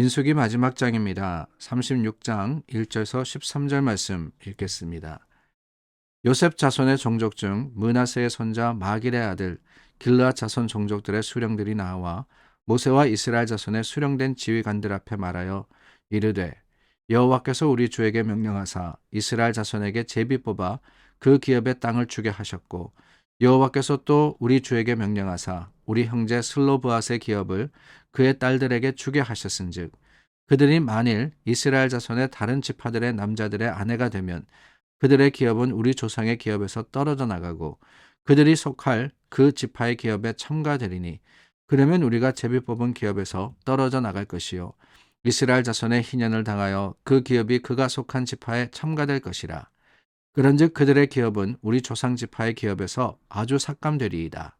민수기 마지막 장입니다. 36장 1절에서 13절 말씀 읽겠습니다. 요셉 자손의 종족 중 문하세의 손자 마길의 아들 길르앗 자손 종족들의 수령들이 나와 모세와 이스라엘 자손의 수령된 지휘관들 앞에 말하여 이르되 여호와께서 우리 주에게 명령하사 이스라엘 자손에게 제비 뽑아 그 기업의 땅을 주게 하셨고 여호와께서 또 우리 주에게 명령하사 우리 형제 슬로브앗의 기업을 그의 딸들에게 주게 하셨은즉 그들이 만일 이스라엘 자손의 다른 지파들의 남자들의 아내가 되면 그들의 기업은 우리 조상의 기업에서 떨어져 나가고 그들이 속할 그 지파의 기업에 첨가되리니 그러면 우리가 제비 뽑은 기업에서 떨어져 나갈 것이요 이스라엘 자손의 희년을 당하여 그 기업이 그가 속한 지파에 첨가될 것이라. 그런즉 그들의 기업은 우리 조상 지파의 기업에서 아주 삭감되리이다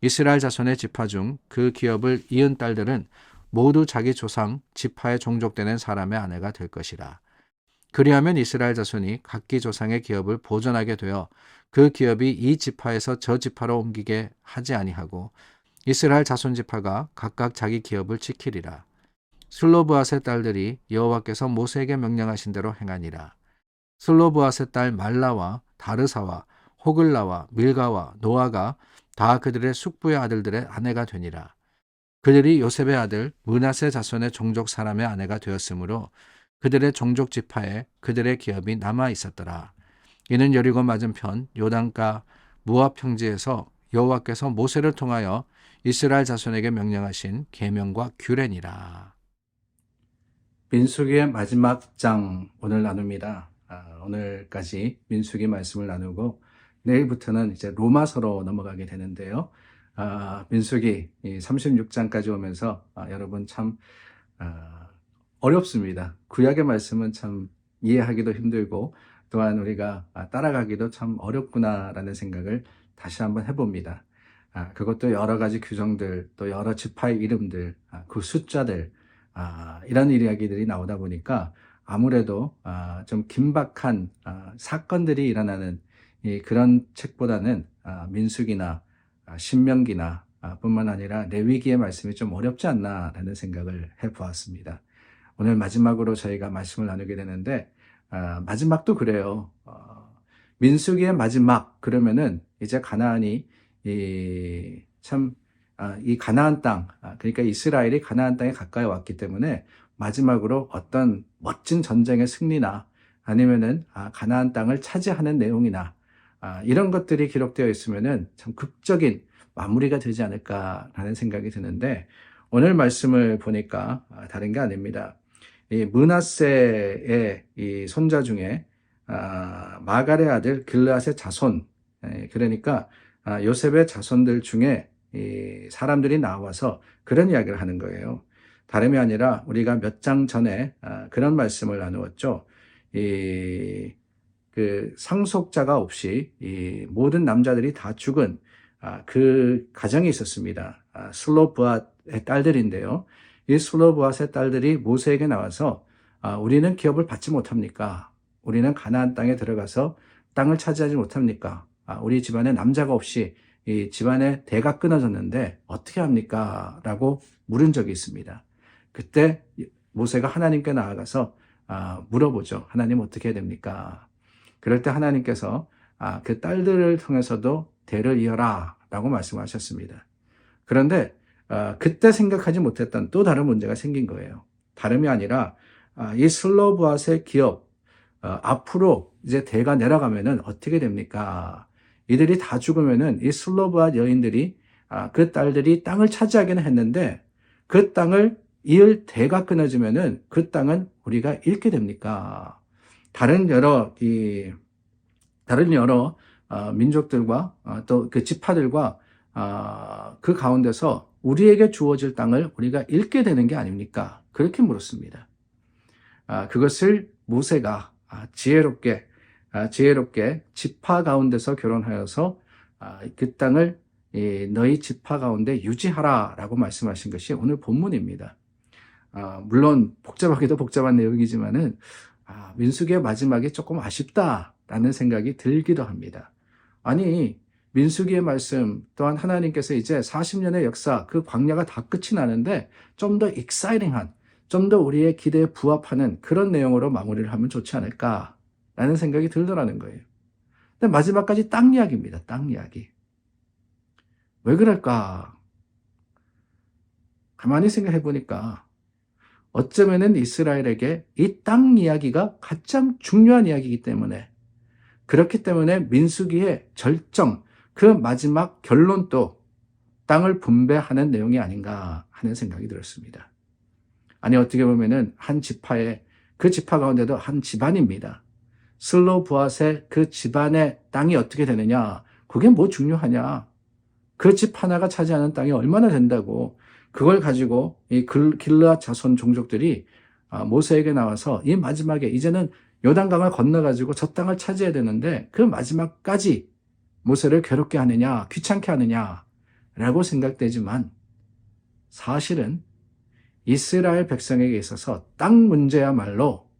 이스라엘 자손의 지파 중 그 기업을 이은 딸들은 모두 자기 조상 지파에 종족되는 사람의 아내가 될 것이라. 그리하면 이스라엘 자손이 각기 조상의 기업을 보존하게 되어 그 기업이 이 지파에서 저 지파로 옮기게 하지 아니하고 이스라엘 자손 지파가 각각 자기 기업을 지키리라. 슬로브앗의 딸들이 여호와께서 모세에게 명령하신 대로 행하니라. 슬로브앗의 딸 말라와 다르사와 호글라와 밀가와 노아가 다 그들의 숙부의 아들들의 아내가 되니라. 그들이 요셉의 아들 문하세 자손의 종족 사람의 아내가 되었으므로 그들의 종족 지파에 그들의 기업이 남아 있었더라. 이는 여리고 맞은편 요단가 무압 평지에서 여호와께서 모세를 통하여 이스라엘 자손에게 명령하신 계명과 규례니라. 민수기의 마지막 장 오늘 나눕니다. 아, 오늘까지 민수기 말씀을 나누고 내일부터는 이제 로마서로 넘어가게 되는데요. 아, 민수기 36장까지 오면서 아, 여러분 참 아, 어렵습니다. 구약의 말씀은 참 이해하기도 힘들고 또한 우리가 아, 따라가기도 참 어렵구나라는 생각을 다시 한번 해봅니다. 아, 그것도 여러 가지 규정들, 또 여러 지파의 이름들, 아, 그 숫자들, 아, 이런 이야기들이 나오다 보니까 아무래도 아, 좀 긴박한 아, 사건들이 일어나는 이 그런 책보다는 아, 민숙이나 아, 신명기나 아, 뿐만 아니라 레위기의 말씀이 좀 어렵지 않나라는 생각을 해보았습니다. 오늘 마지막으로 저희가 말씀을 나누게 되는데 아, 마지막도 그래요. 어, 민수기의 마지막 그러면은 이제 가나안이 이, 참, 아, 이 가나안 땅, 아, 그러니까 이스라엘이 가나안 땅에 가까이 왔기 때문에 마지막으로 어떤 멋진 전쟁의 승리나 아니면은 아, 가나안 땅을 차지하는 내용이나 아, 이런 것들이 기록되어 있으면은 참 극적인 마무리가 되지 않을까라는 생각이 드는데 오늘 말씀을 보니까 아, 다른 게 아닙니다. 이 문하세의 이 손자 중에 아, 마갈의 아들 길르앗의 자손, 예, 그러니까 아, 요셉의 자손들 중에 이 사람들이 나와서 그런 이야기를 하는 거예요. 다름이 아니라 우리가 몇 장 전에 아, 그런 말씀을 나누었죠. 이, 그 상속자가 없이 이 모든 남자들이 다 죽은 아, 그 가정이 있었습니다. 아, 슬로브앗의 딸들인데요. 이 슬로브앗의 딸들이 모세에게 나와서 아, 우리는 기업을 받지 못합니까? 우리는 가나안 땅에 들어가서 땅을 차지하지 못합니까? 아, 우리 집안에 남자가 없이 이 집안의 대가 끊어졌는데 어떻게 합니까? 라고 물은 적이 있습니다. 그때 모세가 하나님께 나아가서 아, 물어보죠. 하나님 어떻게 해야 됩니까? 그럴 때 하나님께서 아, 그 딸들을 통해서도 대를 이어라 라고 말씀하셨습니다. 그런데 아, 그때 생각하지 못했던 또 다른 문제가 생긴 거예요. 다름이 아니라 아, 이 슬로브앗의 기업 어, 앞으로 이제 대가 내려가면은 어떻게 됩니까? 이들이 다 죽으면은 이 슬로브앗 여인들이 아, 그 딸들이 땅을 차지하기는 했는데 그 땅을 이을 대가 끊어지면은 그 땅은 우리가 잃게 됩니까? 다른 여러 이 다른 여러 어, 민족들과 어, 또그 지파들과 어, 그 가운데서 우리에게 주어질 땅을 우리가 잃게 되는 게 아닙니까? 그렇게 물었습니다. 아, 그것을 모세가 아, 지혜롭게 아, 지혜롭게 지파 가운데서 결혼하여서 아, 그 땅을 이, 너희 지파 가운데 유지하라라고 말씀하신 것이 오늘 본문입니다. 아, 물론 복잡하기도 복잡한 내용이지만은 아, 민수기의 마지막이 조금 아쉽다라는 생각이 들기도 합니다. 아니 민수기의 말씀 또한 하나님께서 이제 40년의 역사 그 광야가 다 끝이 나는데 좀 더 익사이링한 좀 더 우리의 기대에 부합하는 그런 내용으로 마무리를 하면 좋지 않을까라는 생각이 들더라는 거예요. 근데 마지막까지 땅 이야기입니다. 땅 이야기. 왜 그럴까? 가만히 생각해 보니까 어쩌면은 이스라엘에게 이 땅 이야기가 가장 중요한 이야기이기 때문에 그렇기 때문에 민수기의 절정, 그 마지막 결론도 땅을 분배하는 내용이 아닌가 하는 생각이 들었습니다. 아니 어떻게 보면은 한 지파의 그 지파 가운데도 한 집안입니다. 슬로 부앗의 그 집안의 땅이 어떻게 되느냐? 그게 뭐 중요하냐? 그 집 하나가 차지하는 땅이 얼마나 된다고 그걸 가지고 이 길르앗 자손 종족들이 아, 모세에게 나와서 이 마지막에 이제는 요단강을 건너가지고 저 땅을 차지해야 되는데 그 마지막까지 모세를 괴롭게 하느냐, 귀찮게 하느냐, 라고 생각되지만 사실은 이스라엘 백성에게 있어서 땅 문제야말로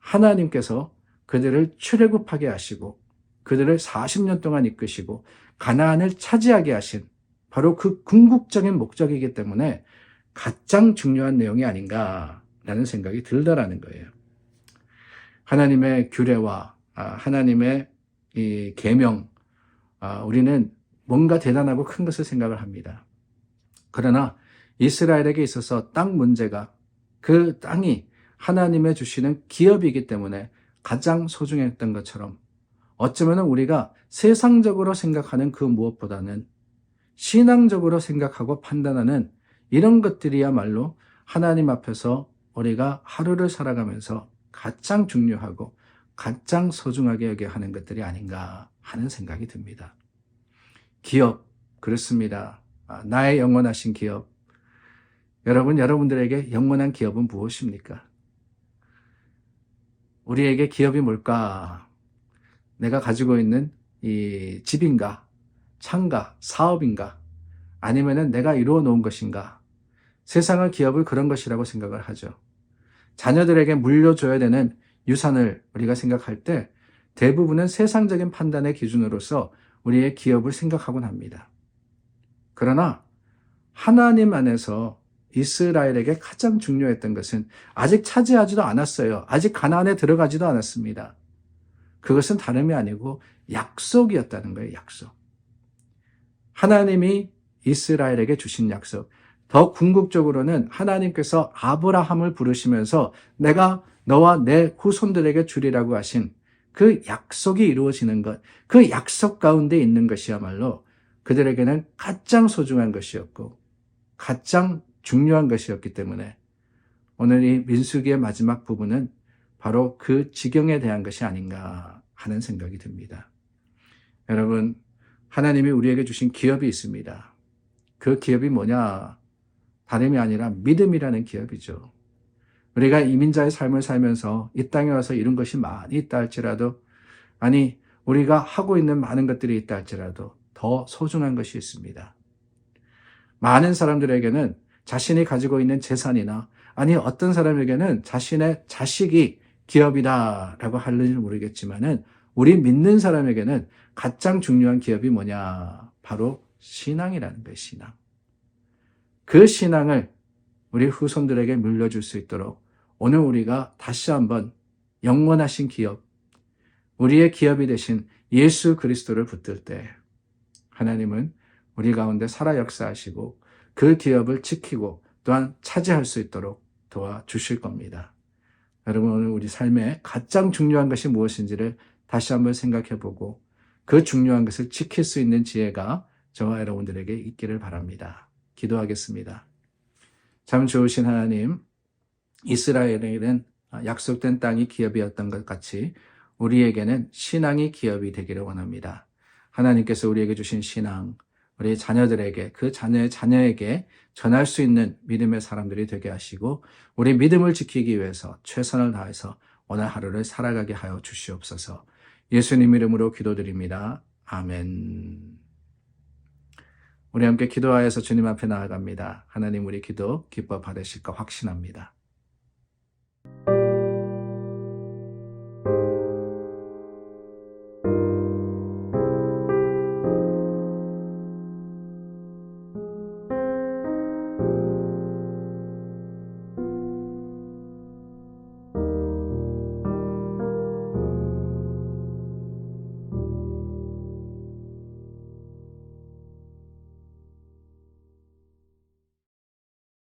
하나님께서 그들을 출애굽하게 하시고 그들을 40년 동안 이끄시고 가나안을 차지하게 하신 바로 그 궁극적인 목적이기 때문에 가장 중요한 내용이 아닌가라는 생각이 들더라는 거예요. 하나님의 규례와 아, 하나님의 이 계명, 아, 우리는 뭔가 대단하고 큰 것을 생각을 합니다. 그러나 이스라엘에게 있어서 땅 문제가 그 땅이 하나님의 주시는 기업이기 때문에 가장 소중했던 것처럼 어쩌면 우리가 세상적으로 생각하는 그 무엇보다는 신앙적으로 생각하고 판단하는 이런 것들이야말로 하나님 앞에서 우리가 하루를 살아가면서 가장 중요하고 가장 소중하게 여겨 하는 것들이 아닌가 하는 생각이 듭니다. 기업, 그렇습니다. 아, 나의 영원하신 기업. 여러분, 여러분들에게 영원한 기업은 무엇입니까? 우리에게 기업이 뭘까? 내가 가지고 있는 이 집인가, 창가, 사업인가, 아니면은 내가 이루어 놓은 것인가? 세상을 기업을 그런 것이라고 생각을 하죠. 자녀들에게 물려줘야 되는 유산을 우리가 생각할 때 대부분은 세상적인 판단의 기준으로서 우리의 기업을 생각하곤 합니다. 그러나 하나님 안에서 이스라엘에게 가장 중요했던 것은 아직 차지하지도 않았어요. 아직 가나안에 들어가지도 않았습니다. 그것은 다름이 아니고 약속이었다는 거예요, 약속. 하나님이 이스라엘에게 주신 약속. 더 궁극적으로는 하나님께서 아브라함을 부르시면서 내가 너와 내 후손들에게 주리라고 하신 그 약속이 이루어지는 것, 그 약속 가운데 있는 것이야말로 그들에게는 가장 소중한 것이었고 가장 중요한 것이었기 때문에 오늘 이 민수기의 마지막 부분은 바로 그 지경에 대한 것이 아닌가 하는 생각이 듭니다. 여러분, 하나님이 우리에게 주신 기업이 있습니다. 그 기업이 뭐냐? 다름이 아니라 믿음이라는 기업이죠. 우리가 이민자의 삶을 살면서 이 땅에 와서 이룬 것이 많이 있다 할지라도, 아니, 우리가 하고 있는 많은 것들이 있다 할지라도 더 소중한 것이 있습니다. 많은 사람들에게는 자신이 가지고 있는 재산이나, 아니, 어떤 사람에게는 자신의 자식이 기업이다라고 할는지 모르겠지만은, 우리 믿는 사람에게는 가장 중요한 기업이 뭐냐? 바로 신앙이라는 거예요, 신앙. 그 신앙을 우리 후손들에게 물려줄 수 있도록 오늘 우리가 다시 한번 영원하신 기업, 우리의 기업이 되신 예수 그리스도를 붙들 때 하나님은 우리 가운데 살아 역사하시고 그 기업을 지키고 또한 차지할 수 있도록 도와주실 겁니다. 여러분 오늘 우리 삶에 가장 중요한 것이 무엇인지를 다시 한번 생각해 보고 그 중요한 것을 지킬 수 있는 지혜가 저와 여러분들에게 있기를 바랍니다. 기도하겠습니다. 참 좋으신 하나님, 이스라엘에게는 약속된 땅이 기업이었던 것 같이 우리에게는 신앙이 기업이 되기를 원합니다. 하나님께서 우리에게 주신 신앙, 우리 자녀들에게, 그 자녀의 자녀에게 전할 수 있는 믿음의 사람들이 되게 하시고, 우리 믿음을 지키기 위해서 최선을 다해서 오늘 하루를 살아가게 하여 주시옵소서. 예수님 이름으로 기도드립니다. 아멘. 우리 함께 기도하여서 주님 앞에 나아갑니다. 하나님 우리 기도 기뻐 받으실 까 확신합니다.